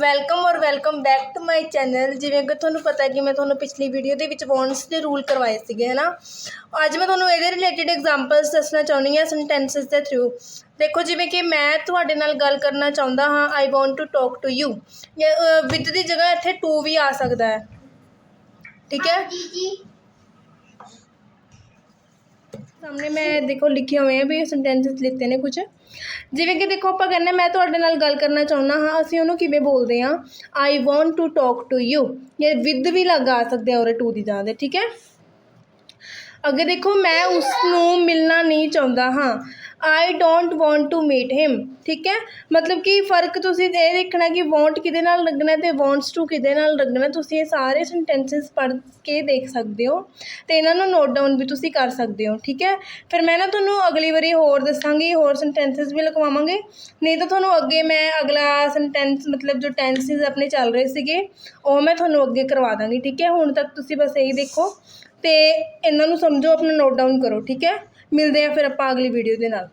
Welcome ਔਰ welcome back to my channel ਜਿਵੇਂ ਕਿ ਤੁਹਾਨੂੰ ਪਤਾ ਹੈ ਕਿ ਮੈਂ ਤੁਹਾਨੂੰ ਪਿਛਲੀ ਵੀਡੀਓ ਦੇ ਵਿੱਚ ਵੌਂਟਸ ਦੇ ਰੂਲ ਕਰਵਾਏ ਸੀਗੇ ਹੈ ਨਾ ਅੱਜ ਮੈਂ ਤੁਹਾਨੂੰ ਇਹਦੇ ਰਿਲੇਟਡ ਐਗਜ਼ਾਮਪਲਸ ਦੱਸਣਾ ਚਾਹੁੰਦੀ ਹਾਂ ਸੈਂਟੈਂਸਸ ਦੇ ਥਰੂ ਦੇਖੋ, ਜਿਵੇਂ ਕਿ ਮੈਂ ਤੁਹਾਡੇ ਨਾਲ ਗੱਲ ਕਰਨਾ ਚਾਹੁੰਦਾ ਹਾਂ I want to talk to you with ਦੀ ਜਗ੍ਹਾ ਇੱਥੇ ਟੂ ਵੀ ਆ ਸਕਦਾ ਹੈ। ਠੀਕ ਹੈ? ਸਾਹਮਣੇ ਮੈਂ ਦੇਖੋ ਲਿਖੇ ਹੋਏ ਆ ਵੀ ਸੈਂਟੈਂਸਸ ਲਿਖਤੇ ਨੇ ਕੁਝ ਜਿਵੇਂ ਕਿ ਦੇਖੋ ਆਪਾਂ ਕਹਿੰਦੇ ਮੈਂ ਤੁਹਾਡੇ ਨਾਲ ਗੱਲ ਕਰਨਾ ਚਾਹੁੰਦਾ ਹਾਂ, ਅਸੀਂ ਉਹਨੂੰ ਕਿਵੇਂ ਬੋਲਦੇ ਹਾਂ? I want to talk to you ਇਹ ਵਿਦ ਵੀ ਲਗਾ ਸਕਦੇ ਆ ਉਰੇ ਟੂ ਦੀ ਜਗ੍ਹਾ ਤੇ, ਠੀਕ ਹੈ? ਅੱਗੇ ਦੇਖੋ, ਮੈਂ ਉਸ ਨੂੰ ਮਿਲਣਾ ਨਹੀਂ ਚਾਹੁੰਦਾ ਹਾਂ। I don't want to meet him ਠੀਕ ਹੈ? ਮਤਲਬ ਕਿ ਫ਼ਰਕ ਤੁਸੀਂ ਇਹ ਦੇਖਣਾ ਕਿ ਵਾਂਟ ਕਿਹਦੇ ਨਾਲ ਲੱਗਣਾ ਤੇ ਵਾਂਟਸ ਟੂ ਕਿਹਦੇ ਨਾਲ ਲੱਗਣਾ, ਤੁਸੀਂ ਇਹ ਸਾਰੇ ਸੈਂਟੈਂਸਸ ਪੜ੍ਹ ਕੇ ਦੇਖ ਸਕਦੇ ਹੋ ਤੇ ਇਹਨਾਂ ਨੂੰ ਨੋਟ ਡਾਊਨ ਵੀ ਤੁਸੀਂ ਕਰ ਸਕਦੇ ਹੋ, ਠੀਕ ਹੈ? ਫਿਰ ਮੈਂ ਨਾ ਤੁਹਾਨੂੰ ਅਗਲੀ ਵਾਰੀ ਹੋਰ ਦੱਸਾਂਗੀ, ਹੋਰ ਸੈਂਟੈਂਸਸ ਵੀ ਲਿਖਵਾਵਾਂਗੇ। ਨਹੀਂ ਤਾਂ ਤੁਹਾਨੂੰ ਅੱਗੇ ਮੈਂ ਅਗਲਾ ਸੈਂਟੈਂਸ ਮਤਲਬ ਜੋ ਟੈਂਸਸ ਆਪਣੇ ਚੱਲ ਰਹੇ ਸੀਗੇ, ਉਹ ਮੈਂ ਤੁਹਾਨੂੰ ਅੱਗੇ ਕਰਵਾ ਦਾਂਗੀ, ਠੀਕ ਹੈ? ਹੁਣ ਤੱਕ ਤੁਸੀਂ ਬਸ ਇਹੀ ਦੇਖੋ ਤੇ ਇਹਨਾਂ ਨੂੰ ਸਮਝੋ, ਆਪਣਾ ਨੋਟ ਡਾਊਨ ਕਰੋ, ਠੀਕ ਹੈ? ਮਿਲਦੇ ਆ ਫਿਰ ਆਪਾਂ ਅਗਲੀ ਵੀਡੀਓ ਦੇ ਨਾਲ।